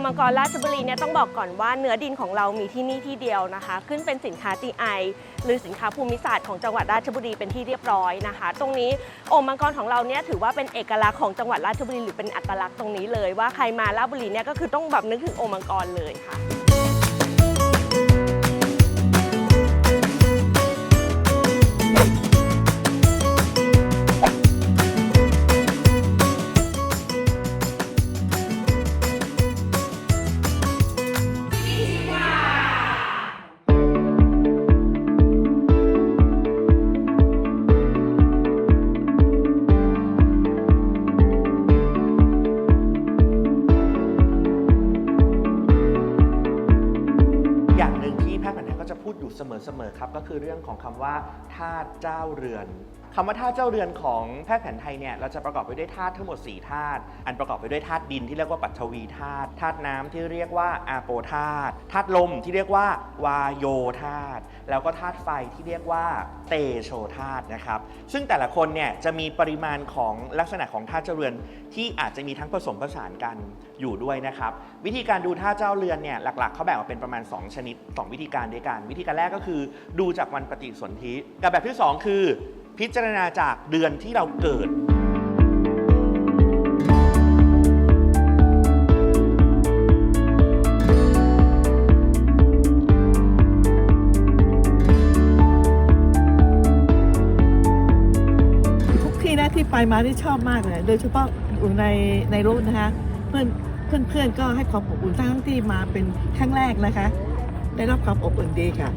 อมังกรราชบุรีเนี่ยต้องบอกก่อนว่าเนื้อดินของเรามีที่นี่ที่เดียวนะคะ ขึ้นเป็นสินค้า GI หรือสินค้าภูมิศาสตร์ของจังหวัดราชบุรีเป็นที่เรียบร้อยนะคะ ตรงนี้โอ่งมังกรของเราเนี่ยถือว่าเป็นเอกลักษณ์ของจังหวัดราชบุรีหรือเป็นอัตลักษณ์ตรงนี้เลย ว่าใครมาราชบุรีเนี่ยก็คือต้องแบบนึกถึงโอ่งมังกรเลยค่ะ เสมอๆครับ ก็คือเรื่องของคำว่าธาเจ้าเรือน คำว่าธาตุเจ้าเรือนของแพทย์แผนไทยเนี่ยเราจะประกอบไปด้วยธาตุทั้งหมด 4 ธาตุอันประกอบไปด้วยธาตุดินที่เรียกว่าปัทวีธาตุธาตุน้ำที่เรียกว่าอาโปธาตุธาตุลมที่เรียกว่าวาโยธาตุแล้วก็ธาตุไฟที่เรียกว่าเตโชธาตุนะครับซึ่งแต่ละคนเนี่ยจะมีปริมาณของลักษณะของธาตุเจ้าเรือนที่อาจจะมีทั้งผสมผสานกันอยู่ด้วยนะครับวิธีการดูท่าเจ้าเรือนเนี่ยหลักๆเขาแบ่งออกเป็นประมาณ 2 ชนิด 2 วิธีการด้วยกัน วิธีการแรกก็คือ ดูจากวันปฏิสนธิกับแบบที่ 2 คือ พิจารณาจากเดือนที่เราเกิด ทุกที่นะที่ไปมาที่ชอบมากเลย โดยเฉพาะอยู่ในในรถนะคะ เพื่อนเพื่อนเพื่อนก็ให้ความอบอุ่นทั้งที่มาเป็นครั้งแรกนะคะ ได้รับความอบอุ่นดีค่ะ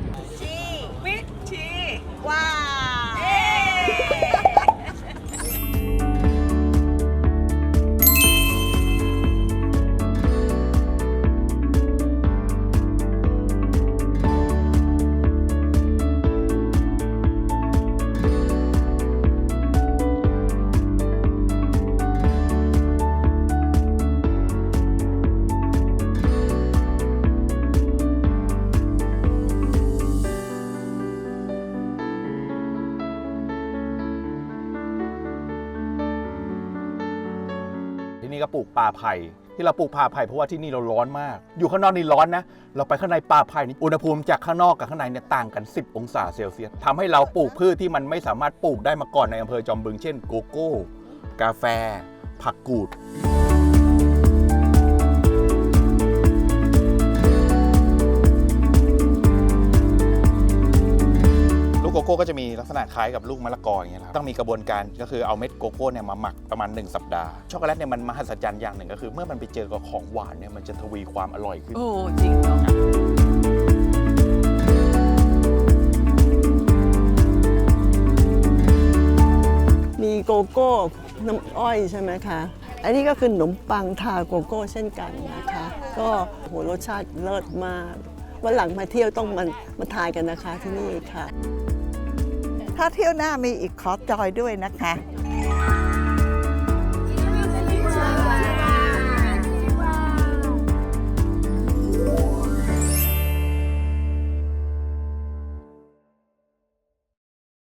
นี่ก็ปลูกป่าไผ่ที่เราปลูกป่าไผ่เพราะว่าที่นี่เราร้อนมาก อยู่ข้างนอกนี่ร้อนนะ เราไปข้างในป่าไผ่นี่อุณหภูมิจากข้างนอกกับข้างในเนี่ยต่างกัน 10 องศาเซลเซียสทำให้เราปลูกพืชที่มันไม่สามารถปลูกได้มาก่อนในอำเภอจอมบึงเช่นโกโก้ กาแฟ ผักกูด ก้ก็จะมีลักษณะคล้ายกับลูกมะละกออย่างเงี้ยครับต้องมีกระบวนการก็คือเอาเม็ดโกโก้เนี่ยมาหมักประมาณ 1 สัปดาห์ ช็อกโกแลตเนี่ยมันมหัศจรรย์อย่างหนึ่งก็คือ เมื่อมันไปเจอกับของหวานเนี่ยมันจะทวีความอร่อยขึ้น โอ้จริงเหรอมีโกโก้น้ำอ้อยใช่ไหมคะ อันนี้ก็คือขนมปังทาโกโก้เช่นกันนะคะ ก็โหรสชาติเลิศมากวันหลังมาเที่ยวต้องมามาทานกันนะคะที่นี่ค่ะ ถ้าเที่ยวหน้ามีอีกขอจอยด้วยนะคะ